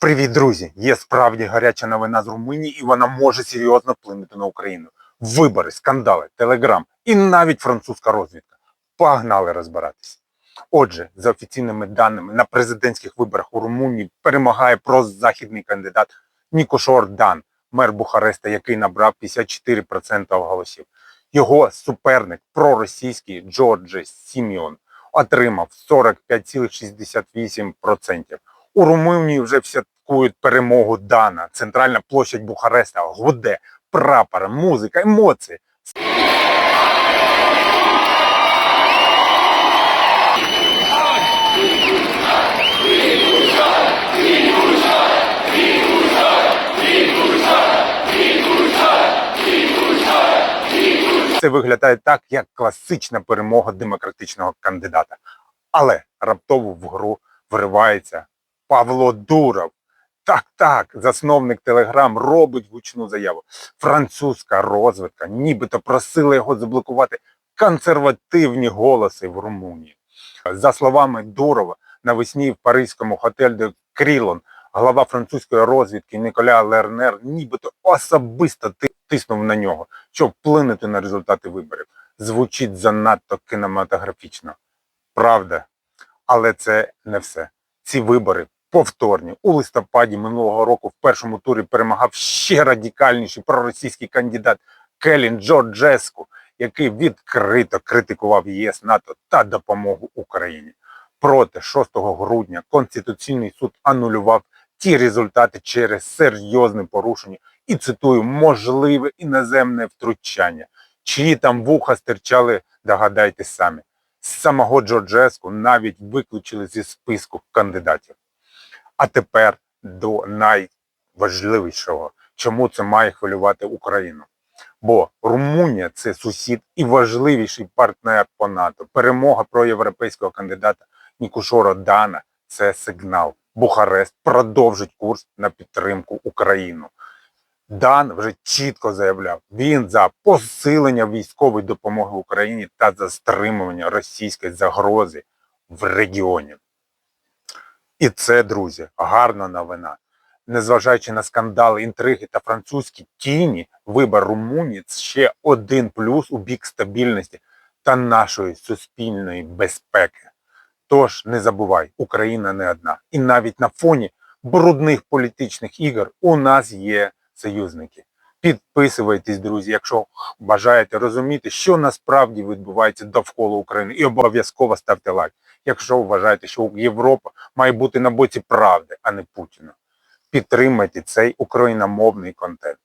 Привіт, друзі! Є справді гаряча новина з Румунії, і вона може серйозно вплинути на Україну. Вибори, скандали, телеграм і навіть французька розвідка. Погнали розбиратися. Отже, за офіційними даними, на президентських виборах у Румунії перемагає прозахідний кандидат Нікошор Дан, мер Бухареста, який набрав 54% голосів. Його суперник, проросійський Джорджі Сіміон, отримав 45,68%. У Румунії вже святкують перемогу Дана. Центральна площадь Бухареста гуде, прапор, музика, емоції. Це виглядає так, як класична перемога демократичного кандидата. Але раптово в гру вривається Павло Дуров. Так, так, засновник Телеграм робить гучну заяву. Французька розвідка нібито просила його заблокувати консервативні голоси в Румунії. За словами Дурова, навесні в паризькому готель де Крілон глава французької розвідки Ніколя Лернер нібито особисто тиснув на нього, щоб вплинути на результати виборів. Звучить занадто кінематографічно. Правда, але це не все. Ці вибори повторні. У листопаді минулого року в першому турі перемагав ще радикальніший проросійський кандидат Келін Джорджеску, який відкрито критикував ЄС, НАТО та допомогу Україні. Проте 6 грудня Конституційний суд анулював ті результати через серйозне порушення і цитую можливе іноземне втручання. Чиї там вуха стирчали, догадайтесь самі. З Самого Джорджеску навіть виключили зі списку кандидатів. А тепер до найважливішого, чому це має хвилювати Україну. Бо Румунія це сусід і важливіший партнер по НАТО. Перемога проєвропейського кандидата Нікушора Дана це сигнал. Бухарест продовжить курс на підтримку України. Дан вже чітко заявляв, він за посилення військової допомоги Україні та за стримування російської загрози в регіоні. І це, друзі, гарна новина. Незважаючи на скандали, інтриги та французькі тіні, вибор Румунії це ще один плюс у бік стабільності та нашої суспільної безпеки. Тож не забувай, Україна не одна. І навіть на фоні брудних політичних ігор у нас є союзники. Підписуйтесь, друзі, якщо бажаєте розуміти, що насправді відбувається довкола України, і обов'язково ставте лайк, якщо вважаєте, що Європа має бути на боці правди, а не Путіна. Підтримайте цей україномовний контент.